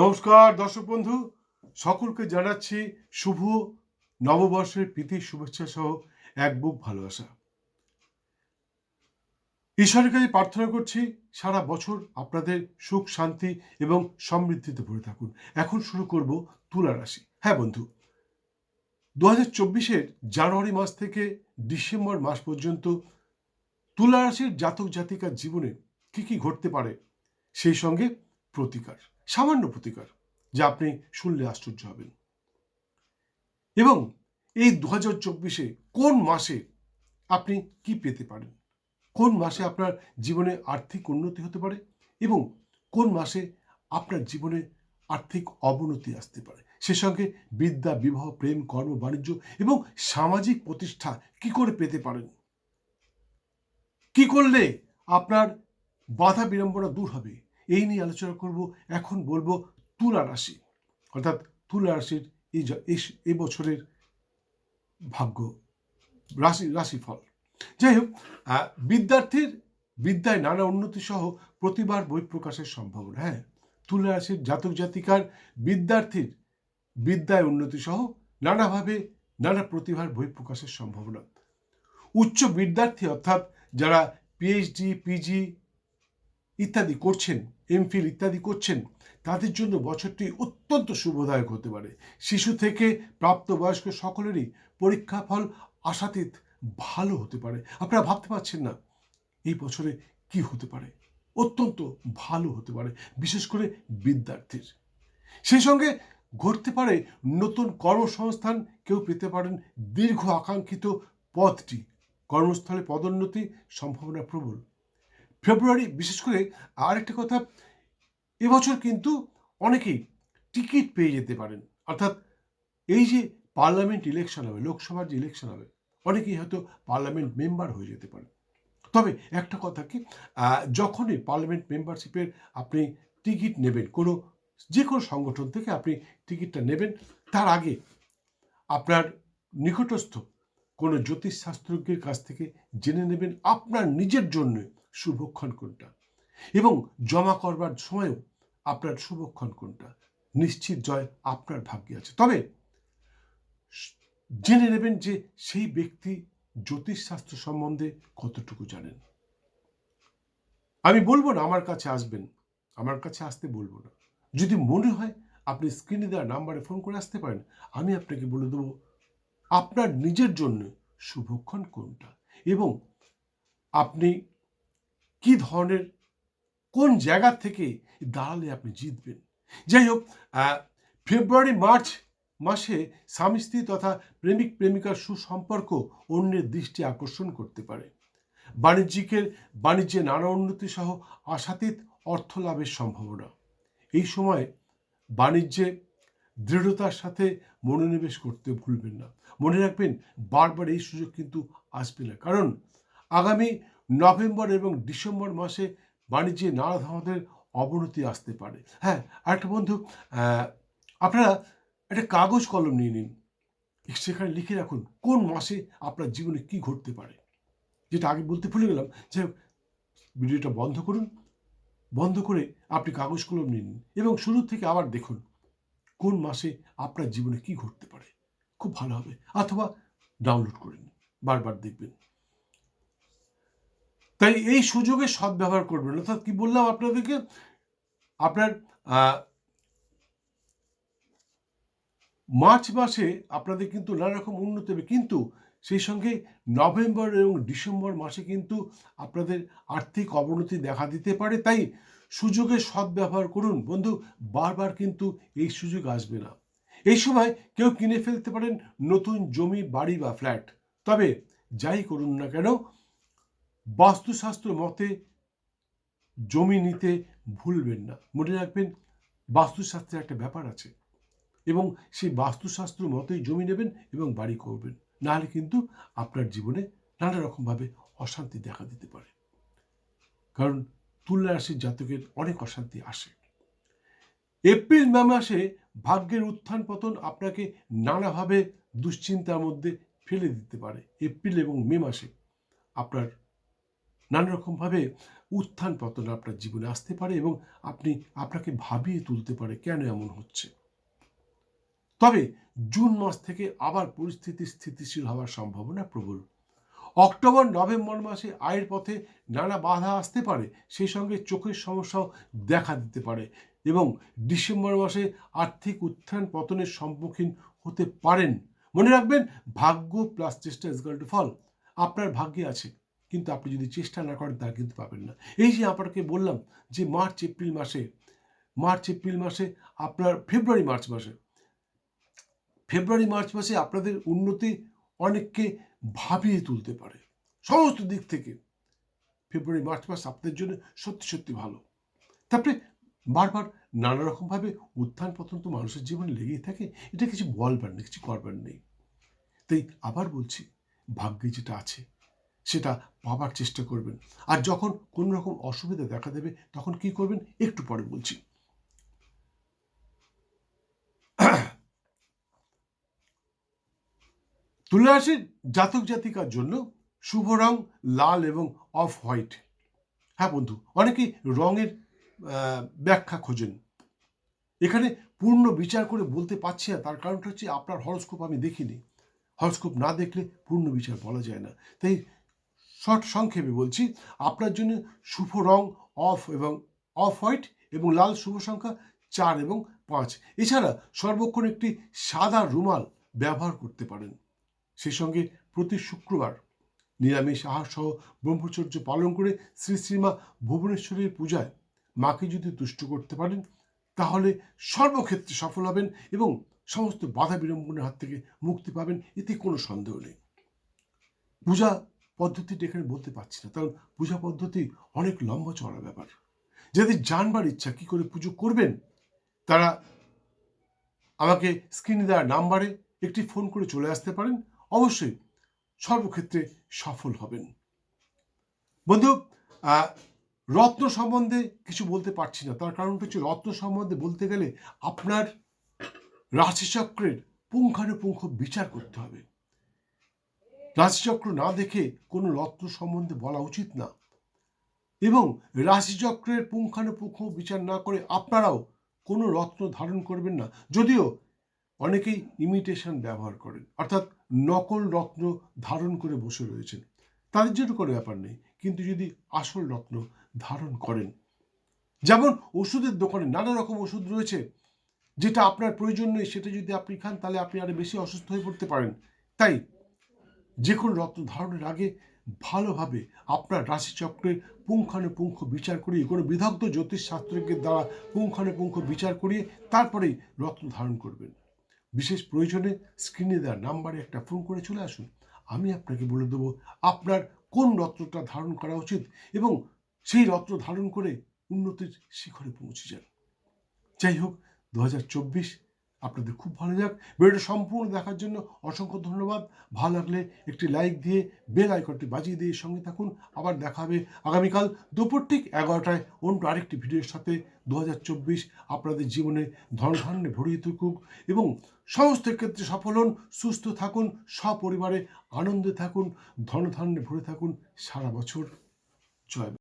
নমস্কার, দর্শক বন্ধু। সকলকে জানাচ্ছি শুভ নববর্ষের প্রীতি, শুভেচ্ছা সহ এক বুক ভালোবাসা। ঈশ্বরের কাছে প্রার্থনা করছি, সারা বছর আপনাদের সুখ, শান্তি এবং সমৃদ্ধিতে ভরে থাকুন। এখন শুরু করব তুলা রাশি। হ্যাঁ বন্ধু দু হাজার চব্বিশের জানুয়ারি মাস থেকে ডিসেম্বর মাস পর্যন্ত তুলা রাশির জাতক জাতিকার জীবনে কি কি ঘটতে পারে, সেই সঙ্গে প্রতিকার। সামান্য প্রতিকার, যা আপনি শুনলে আশ্চর্য হবেন। এবং এই দু হাজার চব্বিশে কোন মাসে আপনি কি পেতে পারেন? কোন মাসে আপনার জীবনে আর্থিক উন্নতি হতে পারে? এবং কোন মাসে আপনার জীবনে আর্থিক অবনতি আসতে পারে? সে সঙ্গে বিদ্যা, বিবাহ, প্রেম, কর্ম, বাণিজ্য এবং সামাজিক প্রতিষ্ঠা কি করে পেতে পারেন? কি করলে আপনার বাধা বিড়ম্বনা দূর হবে? এই নিয়ে আলোচনা করব। এখন বলব তুলা রাশি। অর্থাৎ তুলা রাশির এই বছরের ভাগ্য, রাশি, রাশিফল। যাই হোক বিদ্যার্থীর বিদ্যায় নানা উন্নতি সহ প্রতিবার বই প্রকাশের সম্ভাবনা হ্যাঁ? তুলা রাশির জাতক জাতিকার বিদ্যার্থীর বিদ্যায় উন্নতি সহ নানাভাবে নানা প্রতিভার বই প্রকাশের সম্ভাবনা। উচ্চ বিদ্যার্থী অর্থাৎ যারা পিএইচডি পিজি ইত্যাদি করছেন এমফিল ইত্যাদি করছেন, তাদের জন্য বছরটি অত্যন্ত শুভদায়ক হতে পারে। শিশু থেকে প্রাপ্তবয়স্ক সকলেরই পরীক্ষা ফল আশাতীত ভালো হতে পারে। আপনারা ভাবতে পারছেন না এই বছরে কি হতে পারে। অত্যন্ত ভালো হতে পারে, বিশেষ করে বিদ্যার্থীর। সেই সঙ্গে ঘটতে পারে নতুন কর্মসংস্থান, কেউ পেতে পারেন দীর্ঘ আকাঙ্ক্ষিত পদটি কর্মস্থলে পদোন্নতি সম্ভাবনা প্রবল। ফেব্রুয়ারি, বিশেষ করে আরেকটা কথা, এবছর কিন্তু অনেকেই টিকিট পেয়ে যেতে পারেন। অর্থাৎ এই যে পার্লামেন্ট ইলেকশন হবে, লোকসভার যে ইলেকশন হবে, অনেকেই হয়তো পার্লামেন্ট মেম্বার হয়ে যেতে পারেন। তবে একটা কথা কি যখনই পার্লামেন্ট মেম্বারশিপের আপনি টিকিট নেবেন, কোনো যে কোনো সংগঠন থেকে আপনি টিকিটটা নেবেন, তার আগে আপনার নিকটস্থ কোনো জ্যোতিষশাস্ত্রজ্ঞের কাছ থেকে জেনে নেবেন আপনার নিজের জন্য শুভক্ষণ কোনটা? এবং জমা করবার সময়ও আপনার শুভক্ষণ কোনটা? নিশ্চিত জয় আপনার ভাগ্যে আছে। তবে জেনে নেবেন যে সেই ব্যক্তি জ্যোতিষশাস্ত্র সম্বন্ধে কতটুকু জানেন। আমি বলব না, আমার কাছে আসবেন। আমার কাছে আসতে বলব না। যদি মনে হয় আপনি স্ক্রিনে দেওয়া নাম্বারে ফোন করে আসতে পারেন, আমি আপনাকে বলে দেবো, আপনার নিজের জন্য শুভক্ষণ কোনটা? এবং আপনি কি ধরনের, কোন জায়গা থেকে দাঁড়ালে আপনি জিতবেন? যাই হোক ফেব্রুয়ারি, মার্চ মাসে স্বামী, স্ত্রী তথা প্রেমিক, প্রেমিকার সুসম্পর্ক অন্যের দৃষ্টি আকর্ষণ করতে পারে। বাণিজ্যিকের, বাণিজ্যে নানা উন্নতি সহ আশাতীত অর্থ লাভের সম্ভাবনা। এই সময় বাণিজ্যে দৃঢ়তার সাথে মনোনিবেশ করতে ভুলবেন না। মনে রাখবেন, বারবার এই সুযোগ কিন্তু আসবে না। কারণ আগামী নভেম্বর এবং ডিসেম্বর মাসে বাণিজ্যে নানা ধরনের অবনতি আসতে পারে। হ্যাঁ আরেকটা বন্ধু আপনারা একটা কাগজ কলম নিয়ে নিন। সেখানে লিখে রাখুন কোন মাসে আপনার জীবনে কি ঘটতে পারে। যেটা আগে বলতে ভুলে গেলাম। যে ভিডিওটা বন্ধ করুন। বন্ধ করে আপনি কাগজ কলম নিন এবং শুরু থেকে আবার দেখুন কোন মাসে আপনার জীবনে কি ঘটতে পারে। খুব ভালো হবে। অথবা ডাউনলোড করে নিন। বারবার দেখবেন। তাই এই সুযোগে সদ্ব্যবহার করবেন। অর্থাৎ কি বললাম আপনাদেরকে? আপনার মার্চ মাসে আপনাদের কিন্তু নানা রকম উন্নতি হবে। কিন্তু সেই সঙ্গে নভেম্বর এবং ডিসেম্বর মাসে কিন্তু আপনাদের আর্থিক অবনতি দেখা দিতে পারে। তাই সুযোগের সদ্ব্যবহার করুন। বন্ধু, বারবার কিন্তু এই সুযোগ আসবে না। এই সময় কেউ কিনে ফেলতে পারেন নতুন জমি, বাড়ি বা ফ্ল্যাট। তবে যাই করুন না কেন বাস্তুশাস্ত্র মতে জমি নিতে ভুলবেন না। মনে রাখবেন, বাস্তুশাস্ত্রের একটা ব্যাপার আছে এবং সেই বাস্তুশাস্ত্র মতেই জমি নেবেন এবং বাড়ি করবেন। নাহলে কিন্তু আপনার জীবনে নানা রকমভাবে অশান্তি দেখা দিতে পারে। কারণ তুলা রাশির জাতকের অনেক অশান্তি আসে। এপ্রিল, মে মাসে ভাগ্যের উত্থান পতন আপনাকে নানাভাবে দুশ্চিন্তার মধ্যে ফেলে দিতে পারে। এপ্রিল এবং মে মাসে আপনার নানা রকমভাবে উত্থান পতন আপনার জীবনে আসতে পারে এবং আপনি আপনাকে ভাবিয়ে তুলতে পারে কেন এমন হচ্ছে। তবে জুন মাস থেকে আবার পরিস্থিতি স্থিতিশীল হওয়ার সম্ভাবনা প্রবল। অক্টোবর, নভেম্বর মাসে আয়ের পথে নানা বাধা আসতে পারে, সেই সঙ্গে চোখের সমস্যাও দেখা দিতে পারে এবং ডিসেম্বর মাসে আর্থিক উত্থান পতনের সম্মুখীন হতে পারেন। মনে রাখবেন, ভাগ্য প্লাস চেষ্টা ইজ টু ফল আপনার ভাগ্যে আছে। কিন্তু আপনি যদি চেষ্টা না করেন তা কিন্তু পাবেন না। এই যে আপনাকে বললাম যে মার্চ, এপ্রিল মাসে, মার্চ, এপ্রিল মাসে আপনার ফেব্রুয়ারি, মার্চ মাসে, ফেব্রুয়ারি, মার্চ মাসে আপনাদের উন্নতি অনেককে ভাবিয়ে তুলতে পারে। সমস্ত দিক থেকে ফেব্রুয়ারি, মার্চ মাস আপনাদের জন্য সত্যি সত্যি ভালো। তারপরে বারবার নানা রকমভাবে উত্থান পতন তো মানুষের জীবনে লেগেই থাকে, এটা কিছু বলবার নেই, কিছু করবার নেই। তাই আবার বলছি, ভাগ্যে যেটা আছে সেটা পাবার চেষ্টা করবেন। আর যখন কোনো রকম অসুবিধা দেখা দেবে, তখন কি করবেন? একটু পরে বলছি। তুলা রাশির জাতক জাতিকার জন্য শুভ রং লাল এবং অফ হোয়াইট। হ্যাঁ বন্ধু, অনেকেই রঙের ব্যাখ্যা খোঁজেন। এখানে পূর্ণ বিচার করে বলতে পারছি না, তার কারণটা হচ্ছে আপনার হরস্কোপ আমি দেখিনি। হরস্কোপ না দেখলে পূর্ণ বিচার বলা যায় না। তাই শর্ট সংক্ষেপে বলছি, আপনার জন্য শুভ রং অফ এবং অফ হোয়াইট এবং লাল শুভ সংখ্যা চার এবং পাঁচ। এছাড়া সর্বক্ষণ একটি সাদা রুমাল ব্যবহার করতে পারেন। সেই সঙ্গে প্রতি শুক্রবার নিরামিষ আহার সহ ব্রহ্মচর্য পালন করে শ্রী শ্রীমা ভুবনেশ্বরীর পূজায় মাকে যদি তুষ্ট করতে পারেন, তাহলে সর্বক্ষেত্রে সফল হবেন এবং সমস্ত বাধা বিড়ম্বনের হাত থেকে মুক্তি পাবেন, এতে কোনো সন্দেহ নেই। পূজা পদ্ধতিটা এখানে বলতে পারছি না। কারণ পূজা পদ্ধতি অনেক লম্বা চড়া ব্যাপার। যাদের জানবার ইচ্ছা কি করে পুজো করবেন, তারা আমাকে স্ক্রিনে দেওয়া নাম্বারে একটি ফোন করে চলে আসতে পারেন। অবশ্যই সর্বক্ষেত্রে সফল হবেন। বন্ধু রত্ন সম্বন্ধে কিছু বলতে পারছি না। তার কারণটা হচ্ছে রত্ন সম্বন্ধে বলতে গেলে আপনার রাশিচক্রের পুঙ্খানুপুঙ্খ বিচার করতে হবে। রাশিচক্র না দেখে কোনো রত্ন সম্বন্ধে বলা উচিত না। এবং রাশিচক্রের পুঙ্খানুপুঙ্খ বিচার না করে আপনারাও কোনো রত্ন ধারণ করবেন না, যদিও অনেকেই ইমিটেশন ব্যবহার করেন, অর্থাৎ নকল রত্ন ধারণ করে বসে রয়েছেন। তাদের জন্য কোনো ব্যাপার নেই, কিন্তু যদি আসল রত্ন ধারণ করেন। যেমন ওষুধের দোকানে নানা রকম ওষুধ রয়েছে, যেটা আপনার প্রয়োজন নেই, সেটা যদি আপনি খান, তাহলে আপনি আরও বেশি অসুস্থ হয়ে পড়তে পারেন। তাই যে কোনো রত্ন ধারণের আগে ভালোভাবে আপনার রাশিচক্রের পুঙ্খানুপুঙ্খ বিচার করিয়ে, কোনো বিদগ্ধ জ্যোতিষ শাস্ত্রজ্ঞের দ্বারা পুঙ্খানুপুঙ্খ বিচার করিয়ে তারপরেই রত্ন ধারণ করবেন। বিশেষ প্রয়োজনে স্ক্রিনে দেওয়া নাম্বারে একটা ফোন করে চলে আসুন। আমি আপনাকে বলে দেবো, আপনার কোন রত্নটা ধারণ করা উচিত এবং সেই রত্ন ধারণ করে উন্নতির শিখরে পৌঁছে যান। যাই হোক, দু হাজার চব্বিশ আপনাদের খুব ভালো যাক। ভিডিওটা সম্পূর্ণ দেখার জন্য অসংখ্য ধন্যবাদ। ভালো লাগলে একটি লাইক দিয়ে বেল আইকনটি বাজিয়ে দিয়ে সঙ্গে থাকুন। আবার দেখা হবে আগামীকাল দুপুর ঠিক এগারোটায়। অন্য আরেকটি ভিডিওর সাথে দু হাজার চব্বিশ। আপনাদের জীবনে ধনধান্যে ভরিয়ে থাকুক এবং সমস্ত ক্ষেত্রে সফল হন, সুস্থ থাকুন, সপরিবারে আনন্দে থাকুন ধনধান্যে ভরে থাকুন। সারা বছর জয়।